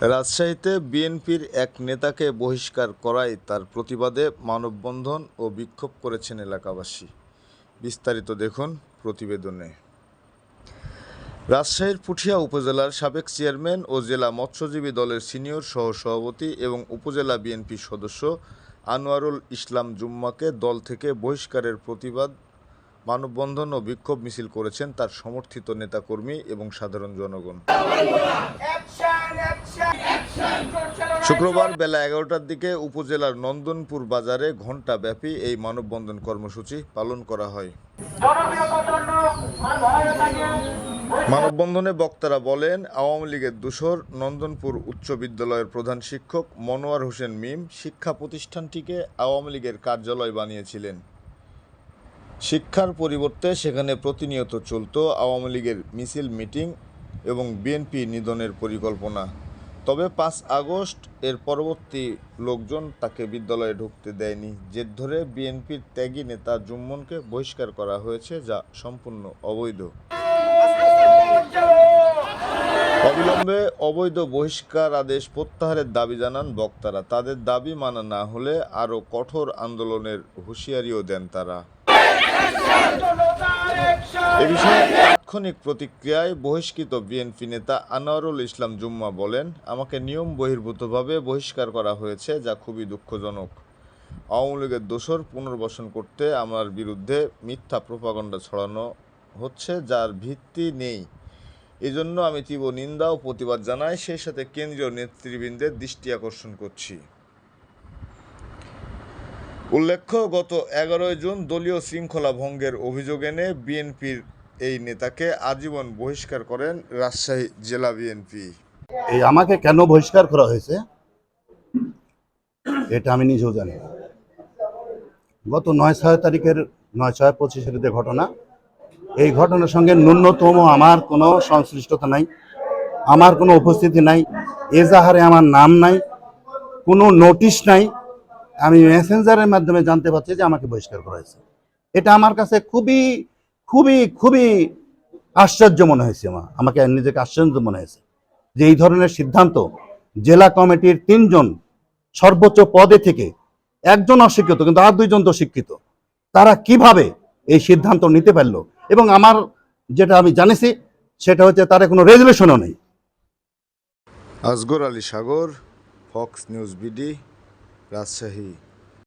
রাজশাহীতে বিএনপির এক নেতাকে বহিষ্কার করায় তার প্রতিবাদে মানববন্ধন ও বিক্ষোভ করেছেন এলাকাবাসী। বিস্তারিত দেখুন প্রতিবেদনে। রাজশাহীর পুঠিয়া উপজেলার সাবেক চেয়ারম্যান ও জেলা মৎস্যজীবী দলের সিনিয়র সহসভাপতি এবং উপজেলা বিএনপির সদস্য আনোয়ারুল ইসলাম জুম্মাকে দল থেকে বহিষ্কারের প্রতিবাদ মানববন্ধন ও বিক্ষোভ মিছিল করেছেন তার সমর্থিত নেতাকর্মী এবং সাধারণ জনগণ। শুক্রবার বেলা এগারোটার দিকে উপজেলার নন্দনপুর বাজারে ঘণ্টাব্যাপী এই মানববন্ধন কর্মসূচি পালন করা হয়। মানববন্ধনে বক্তারা বলেন, আওয়ামী লীগের দূষর নন্দনপুর উচ্চ বিদ্যালয়ের প্রধান শিক্ষক মনোয়ার হোসেন মিম শিক্ষা প্রতিষ্ঠানটিকে আওয়ামী লীগের কার্যালয় বানিয়েছিলেন। শিক্ষার পরিবর্তে সেখানে প্রতিনিয়ত চলত আওয়ামী লীগের মিছিল, মিটিং এবং বিএনপি নিধনের পরিকল্পনা। তবে পাঁচ আগস্ট এর পরবর্তী লোকজন তাকে বিদ্যালয়ে ঢুকতে দেয়নি জের ধরে বিএনপির ত্যাগী নেতা জুম্মনকে বহিষ্কার করা হয়েছে যা সম্পূর্ণ অবৈধ। অবিলম্বে অবৈধ বহিষ্কার আদেশ প্রত্যাহারের দাবি জানান বক্তারা। তাদের দাবি মানা না হলে আরও কঠোর আন্দোলনের হুঁশিয়ারিও দেন তারা। এ বিষয়ে তাৎক্ষণিক প্রতিক্রিয়ায় বহিষ্কৃত বিএনপি নেতা আনোয়ারুল ইসলাম জুম্মা বলেন, আমাকে নিয়ম বহির্ভূতভাবে বহিষ্কার করা হয়েছে যা খুবই দুঃখজনক। আওয়ামী লীগের দোষর পুনর্বাসন করতে আমার বিরুদ্ধে মিথ্যা প্রপাগণ্ডা ছড়ানো হচ্ছে যার ভিত্তি নেই। এজন্য আমি তীব্র নিন্দা ও প্রতিবাদ জানাই। সেই সাথে কেন্দ্রীয় নেতৃবৃন্দের দৃষ্টি আকর্ষণ করছি। উল্লেখ্য, গত এগারোই জুন দলীয় শৃঙ্খলা ভঙ্গের অভিযোগ এনে বিএনপির এই নেতাকে আজীবন বহিষ্কার করেন রাজশাহী জেলা বিএনপি এই আমাকে কেন বহিষ্কার করা হয়েছে, এটা আমি নিজেও জানি। গত নয় ছয় তারিখের, নয় ছয় পঁচিশের যে ঘটনা, এই ঘটনার সঙ্গে ন্যূনতম আমার কোনো সংশ্লিষ্টতা নাই, আমার কোনো উপস্থিতি নাই এজাহারে আমার নাম নাই, কোনো নোটিশ নাই আমি মেসেঞ্জারের মাধ্যমে জানতে পারছি যে আমাকে বহিষ্কার করা হয়েছে। এটা আমার কাছে খুবই খুবই খুবই আশ্চর্য মনে হয়েছে আমার। আমাকে নিজেকে আশ্চর্য মনে হয়েছে যে এই ধরনের সিদ্ধান্ত জেলা কমিটির তিনজন সর্বোচ্চ পদে থেকে একজন অশিক্ষিত কিন্তু আর দুইজন তো শিক্ষিত, তারা কীভাবে এই সিদ্ধান্ত নিতে পারল? এবং আমার যেটা আমি জানিছি, সেটা হচ্ছে তার কোনো রেজুলেশনও নেই। Asgar Ali Sagar Fox News BD Rajshahi